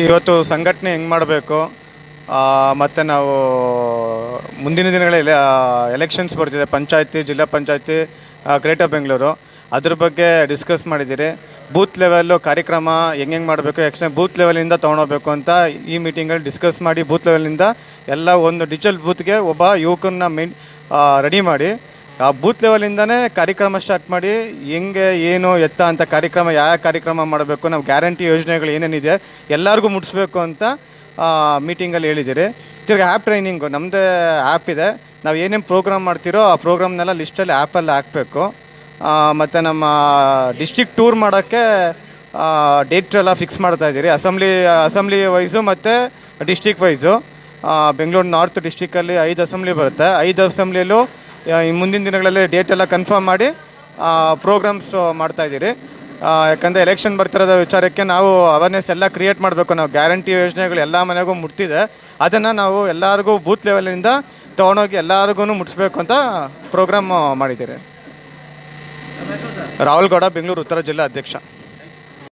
ಇವತ್ತು ಸಂಘಟನೆ ಹೆಂಗೆ ಮಾಡಬೇಕು? ಮತ್ತು ನಾವು ಮುಂದಿನ ದಿನಗಳಲ್ಲಿ ಎಲೆಕ್ಷನ್ಸ್ ಬರ್ತಿದೆ. ಪಂಚಾಯತಿ, ಜಿಲ್ಲಾ ಪಂಚಾಯತಿ ಗ್ರೇಟರ್ ಬೆಂಗಳೂರು ಅದ್ರ ಬಗ್ಗೆ ಡಿಸ್ಕಸ್ ಮಾಡಿದ್ದೀರಿ. ಬೂತ್ ಲೆವೆಲ್ಲು ಕಾರ್ಯಕ್ರಮ ಹೆಂಗೆ ಮಾಡಬೇಕು? ಯಾಕೆ ಬೂತ್ ಲೆವೆಲಿಂದ ತೊಗೊಂಡೋಗ್ಬೇಕು ಅಂತ ಈ ಮೀಟಿಂಗಲ್ಲಿ ಡಿಸ್ಕಸ್ ಮಾಡಿ ಬೂತ್ ಲೆವೆಲಿಂದ ಎಲ್ಲ ಒಂದು ಡಿಜಿಟಲ್ ಬೂತ್ಗೆ ಒಬ್ಬ ಯುವಕನ ಮೇನ್ ರೆಡಿ ಮಾಡಿ. ಆ ಬೂತ್ ಲೆವೆಲಿಂದನೇ ಕಾರ್ಯಕ್ರಮ ಸ್ಟಾರ್ಟ್ ಮಾಡಿ, ಹೆಂಗೆ, ಏನು, ಎತ್ತ ಅಂತ ಕಾರ್ಯಕ್ರಮ, ಯಾವ ಕಾರ್ಯಕ್ರಮ ಮಾಡಬೇಕು, ನಾವು ಗ್ಯಾರಂಟಿ ಯೋಜನೆಗಳು ಏನೇನಿದೆ, ಎಲ್ಲರಿಗೂ ಮುಟ್ಟಿಸ್ಬೇಕು ಅಂತ ಮೀಟಿಂಗಲ್ಲಿ ಹೇಳಿದ್ದೀರಿ ತಿರ್ಗಿ ಆ್ಯಪ್ ಟ್ರೈನಿಂಗು ನಮ್ಮದೇ ಆ್ಯಪ್ ಇದೆ. ನಾವು ಏನೇನು ಪ್ರೋಗ್ರಾಮ್ ಮಾಡ್ತೀರೋ ಆ ಪ್ರೋಗ್ರಾಮ್ನೆಲ್ಲ ಲಿಸ್ಟಲ್ಲಿ ಆ್ಯಪಲ್ಲಿ ಹಾಕಬೇಕು. ಮತ್ತು ನಮ್ಮ ಡಿಸ್ಟಿಕ್ ಟೂರ್ ಮಾಡೋಕ್ಕೆ ಡೇಟ್ ಎಲ್ಲ ಫಿಕ್ಸ್ ಮಾಡ್ತಾ ಇದ್ದೀರಿ. ಅಸೆಂಬ್ಲಿ ಅಸೆಂಬ್ಲಿ ವೈಸು ಮತ್ತು ಡಿಸ್ಟಿಕ್ ವೈಸು ಬೆಂಗಳೂರು ನಾರ್ತ್ ಡಿಸ್ಟಿಕ್ಕಲ್ಲಿ ಐದು ಅಸೆಂಬ್ಲಿ ಬರುತ್ತೆ. ಐದು ಅಸೆಂಬ್ಲಿಯಲ್ಲೂ ಈ ಮುಂದಿನ ದಿನಗಳಲ್ಲಿ ಡೇಟ್ ಎಲ್ಲ ಕನ್ಫರ್ಮ್ ಮಾಡಿ ಪ್ರೋಗ್ರಾಮ್ಸ್ ಮಾಡ್ತಾ ಇದ್ದೀರಿ. ಯಾಕಂದರೆ ಎಲೆಕ್ಷನ್ ಬರ್ತಿರೋದ ವಿಚಾರಕ್ಕೆ ನಾವು ಅವೇರ್ನೆಸ್ ಎಲ್ಲ ಕ್ರಿಯೇಟ್ ಮಾಡಬೇಕು. ನಾವು ಗ್ಯಾರಂಟಿ ಯೋಜನೆಗಳು ಎಲ್ಲ ಮನೆಗೂ ಮುಟ್ತಿದೆ ಅದನ್ನು ನಾವು ಎಲ್ಲರಿಗೂ ಬೂತ್ ಲೆವೆಲಿಂದ ತೊಗೊಂಡೋಗಿ ಎಲ್ಲರಿಗೂ ಮುಟ್ಟಿಸ್ಬೇಕು ಅಂತ ಪ್ರೋಗ್ರಾಮ್ ಮಾಡಿದ್ದೀರಿ. ರಾಹುಲ್ ಗೌಡ, ಬೆಂಗಳೂರು ಉತ್ತರ ಜಿಲ್ಲಾ ಅಧ್ಯಕ್ಷ.